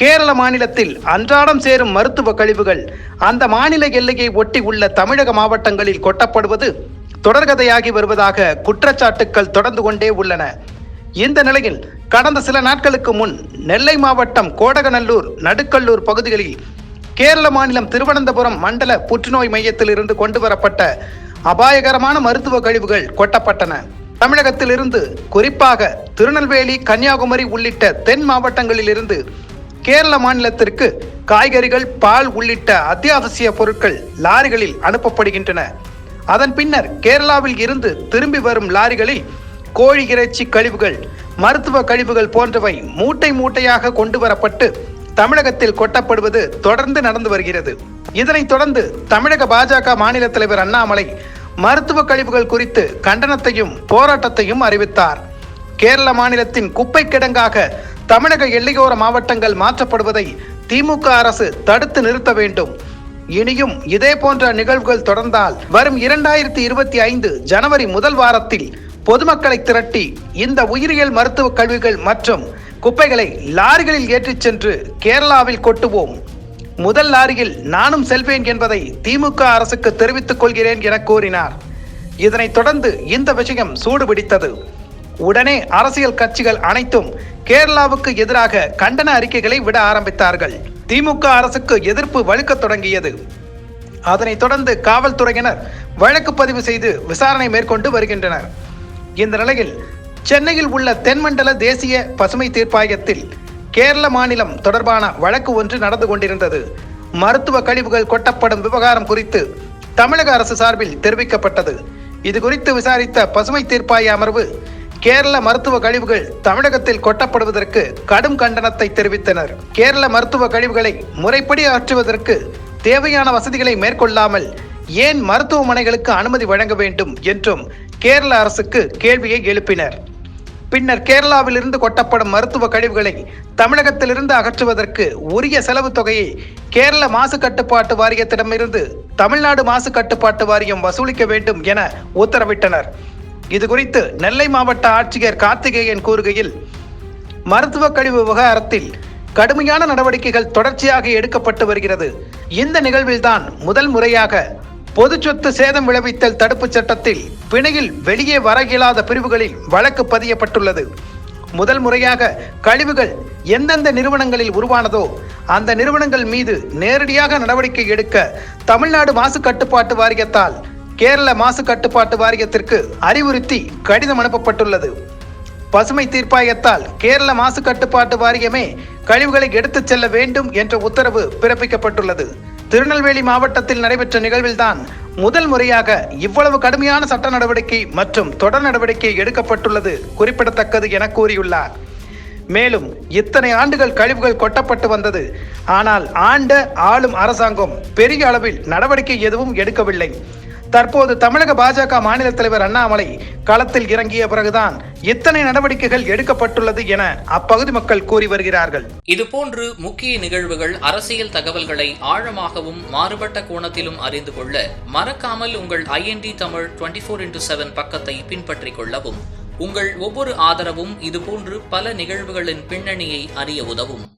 கேரள மாநிலத்தில் அன்றாடம் சேரும் மருத்துவ கழிவுகள் அந்த மாநில எல்லையை ஒட்டி உள்ள தமிழக மாவட்டங்களில் கொட்டப்படுவது தொடர்கதையாகி வருவதாக குற்றச்சாட்டுக்கள் தொடர்ந்து கொண்டே உள்ளன. இந்த நிலையில் கடந்த சில நாட்களுக்கு முன் நெல்லை மாவட்டம் கோடகநல்லூர் நடுக்கல்லூர் பகுதிகளில் கேரள மாநிலம் திருவனந்தபுரம் மண்டல புற்றுநோய் மையத்தில் இருந்து கொண்டு வரப்பட்ட அபாயகரமான மருத்துவ கழிவுகள் கொட்டப்பட்டன. தமிழகத்திலிருந்து குறிப்பாக திருநெல்வேலி கன்னியாகுமரி உள்ளிட்ட தென் மாவட்டங்களில் இருந்து கேரள மாநிலத்திற்கு காய்கறிகள் பால் உள்ளிட்ட அத்தியாவசிய பொருட்கள் லாரிகளில் அனுப்பப்படுகின்றன. அதன் பின்னர் கேரளாவில் இருந்து திரும்பி வரும் லாரிகளில் கோழி இறைச்சி கழிவுகள் மருத்துவ கழிவுகள் போன்றவை மூட்டை மூட்டையாக கொண்டு வரப்பட்டு தமிழகத்தில் கொட்டப்படுவது தொடர்ந்து நடந்து வருகிறது. இதனைத் தொடர்ந்து தமிழக பாஜக மாநில தலைவர் அண்ணாமலை மருத்துவ கழிவுகள் குறித்து கண்டனத்தையும் போராட்டத்தையும் அறிவித்தார். கேரள மாநிலத்தின் குப்பை கிடங்காக தமிழக எல்லையோர மாவட்டங்கள் மாற்றப்படுவதை திமுக அரசு தடுத்து நிறுத்த வேண்டும். இனியும் இதே போன்ற நிகழ்வுகள் தொடர்ந்தால் வரும் இரண்டாயிரத்தி இருபத்தி ஐந்து ஜனவரி முதல் வாரத்தில் பொதுமக்களை திரட்டி இந்த உயிரியல் மருத்துவ கழிவுகள் மற்றும் குப்பைகளை லாரிகளில் ஏற்றிச் சென்று கேரளாவில் கொட்டுவோம். முதல் லாரியில் நானும் செல்வேன் என்பதை திமுக அரசுக்கு தெரிவித்துக் கொள்கிறேன் என கூறினார். இதனைத் தொடர்ந்து இந்த விஷயம் சூடுபிடித்தது. உடனே அரசியல் கட்சிகள் அனைத்தும் கேரளாவுக்கு எதிராக கண்டன அறிக்கைகளை விட ஆரம்பித்தார்கள். திமுக அரசுக்கு எதிர்ப்பு வலுக்கத் தொடங்கியது. அதனைத் தொடர்ந்து காவல்துறையினர் வழக்கு பதிவு செய்து விசாரணை மேற்கொண்டு வருகின்றனர். இந்த நிலையில் சென்னையில் உள்ள தென்மண்டல தேசிய பசுமை தீர்ப்பாயத்தில் கேரள மாநிலம் தொடர்பான வழக்கு ஒன்று நடந்து கொண்டிருந்தது. மருத்துவ கழிவுகள் கொட்டப்படும் விவகாரம் குறித்து தமிழக அரசு சார்பில் தெரிவிக்கப்பட்டது. இது குறித்து விசாரித்த பசுமை தீர்ப்பாய அமர்வு கேரள மருத்துவ கழிவுகள் தமிழகத்தில் கொட்டப்படுவதற்கு கடும் கண்டனத்தை தெரிவித்தனர். கேரள மருத்துவ கழிவுகளை முறைப்படி அகற்றுவதற்கு தேவையான வசதிகளை மேற்கொள்ளாமல் ஏன் மருத்துவமனைகளுக்கு அனுமதி வழங்க வேண்டும் என்றும் கேரள அரசுக்கு கேள்வியை எழுப்பினர். பின்னர் கேரளாவிலிருந்து கொட்டப்படும் மருத்துவ கழிவுகளை தமிழகத்திலிருந்து அகற்றுவதற்கு உரிய செலவு தொகையை கேரள மாசு கட்டுப்பாட்டு வாரியத்திடமிருந்து தமிழ்நாடு மாசு கட்டுப்பாட்டு வாரியம் வசூலிக்க வேண்டும் என உத்தரவிட்டனர். இது குறித்து நெல்லை மாவட்ட ஆட்சியர் கார்த்திகேயன் கூறுகையில் மருத்துவ கழிவு விவகாரத்தில் கடுமையான நடவடிக்கைகள் தொடர்ச்சியாக எடுக்கப்பட்டு வருகிறது. இந்த நிகழ்வில்தான் முதல் முறையாக பொது சொத்து சேதம் விளைவித்தல் தடுப்புச் சட்டத்தில் பிணையில் வெளியே வர இயலாத பிரிவுகளில் வழக்கு பதியப்பட்டுள்ளது. முதல் முறையாக கழிவுகள் எந்தெந்த நிறுவனங்களில் உருவானதோ அந்த நிறுவனங்கள் மீது நேரடியாக நடவடிக்கை எடுக்க தமிழ்நாடு மாசு கட்டுப்பாட்டு வாரியத்தால் கேரள மாசு கட்டுப்பாட்டு வாரியத்திற்கு அறிவுறுத்தி கடிதம் அனுப்பப்பட்டுள்ளது. பசுமை தீர்ப்பாயத்தால் கேரள மாசு கட்டுப்பாட்டு வாரியமே கழிவுகளை எடுத்துச் செல்ல வேண்டும் என்ற உத்தரவு பிறப்பிக்கப்பட்டுள்ளது. திருநெல்வேலி மாவட்டத்தில் நடைபெற்ற நிகழ்வில்தான் முதல் முறையாக இவ்வளவு கடுமையான சட்ட நடவடிக்கை மற்றும் தொடர் நடவடிக்கை எடுக்கப்பட்டுள்ளது குறிப்பிடத்தக்கது என கூறியுள்ளார். மேலும் இத்தனை ஆண்டுகள் கழிவுகள் கொட்டப்பட்டு வந்தது. ஆனால் ஆண்ட ஆளும் அரசாங்கம் பெரிய அளவில் நடவடிக்கை எதுவும் எடுக்கவில்லை. தற்போது தமிழக பாஜக மாநில தலைவர் அண்ணாமலை களத்தில் இறங்கிய பிறகுதான் இத்தனை நடவடிக்கைகள் எடுக்கப்பட்டுள்ளது என அப்பகுதி மக்கள் கூறி வருகிறார்கள். இதுபோன்று முக்கிய நிகழ்வுகள் அரசியல் தகவல்களை ஆழமாகவும் மாறுபட்ட கோணத்திலும் அறிந்து கொள்ள மறக்காமல் உங்கள் IND Tamil twenty four into seven பக்கத்தை பின்பற்றிக் கொள்ளவும். உங்கள் ஒவ்வொரு ஆதரவும் இதுபோன்று பல நிகழ்வுகளின் பின்னணியை அறிய உதவும்.